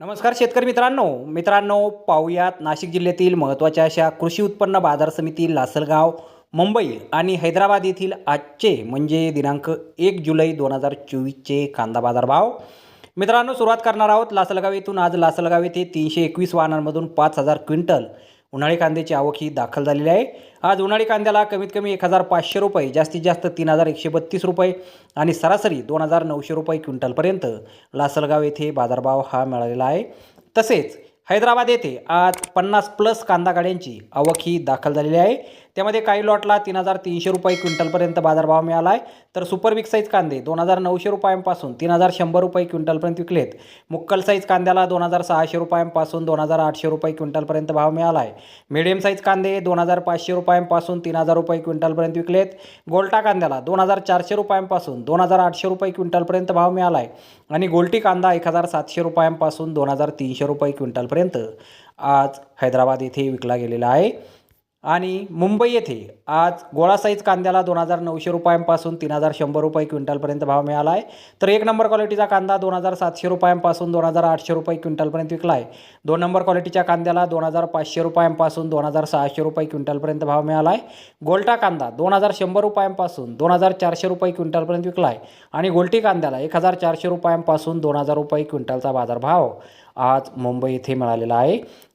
नमस्कार शेतकरी मित्रांनो. मित्रांनो पाहुयात नाशिक जिल्ह्यातील महत्त्वाच्या अशा कृषी उत्पन्न बाजार समिती लासलगाव मुंबई आणि हैदराबाद येथील आजचे म्हणजे दिनांक एक जुलै दोन हजार चोवीसचे कांदा बाजार भाव. मित्रांनो सुरुवात करणार आहोत लासलगाव येथून. आज लासलगाव येथे तीनशे एकवीस वाहनांमधून पाच हजार क्विंटल उन्हाळी कांद्याची आवक ही दाखल झालेली आहे. आज उन्हाळी कांद्याला कमीत कमी एक हजार पाचशे रुपये जास्तीत जास्त तीन हजार एकशे बत्तीस रुपये आणि सरासरी दोन हजार नऊशे रुपये क्विंटलपर्यंत लासलगाव येथे बाजारभाव हा मिळालेला आहे. तसेच हैदराबाद येथे आज पन्नास प्लस कांदा गाड्यांची आवक ही दाखल झालेली आहे. त्यामध्ये काही लॉटला तीन हजार तीनशे रुपये क्विंटलपर्यंत बाजारभाव मिळाला आहे तर सुपर बिग साईज कांदे दोन हजार नऊशे रुपयांपासून तीन हजार शंभर रुपये क्विंटलपर्यंत विकलेत. मुक्कल साईज कांद्याला दोन हजार सहाशे रुपयांपासून दोन हजार आठशे रुपये क्विंटलपर्यंत भाव मिळाला आहे मिडियम साईज कांदे दोन हजार पाचशे रुपयांपासून तीन हजार रुपये क्विंटलपर्यंत विकलेत. गोल्टा कांद्याला दोन हजार चारशे रुपयांपासून दोन हजार आठशे रुपये क्विंटलपर्यंत भाव मिळाला आहे आणि गोल्टी कांदा एक हजार सातशे रुपयांपासून दोन हजार तीनशे रुपये क्विंटलपर्यंत आज हैदराबाद येथे विकला गेलेला आहे. आणि मुंबई येथे आज गोळा साईज कांद्याला दोन हजार नऊशे रुपयांपासून तीन हजार शंभर रुपये क्विंटलपर्यंत भाव मिळाला आहे. तर एक नंबर क्वालिटीचा कांदा दोन हजार सातशे रुपयांपासून दोन हजार आठशे रुपये क्विंटलपर्यंत विकला आहे. दोन नंबर क्वालिटीच्या कांद्याला दोन हजार पाचशे रुपयांपासून दोन हजार सहाशे रुपये क्विंटलपर्यंत भाव मिळाला आहे. गोल्टा कांदा दोन हजार शंभर रुपयांपासून दोन हजार चारशे रुपये क्विंटलपर्यंत विकला आहे. आणि गोल्टी कांद्याला एक हजार चारशे रुपयांपासून दोन हजार रुपये क्विंटलचा बाजारभाव आज मुंबई येथे मिळालेला आहे.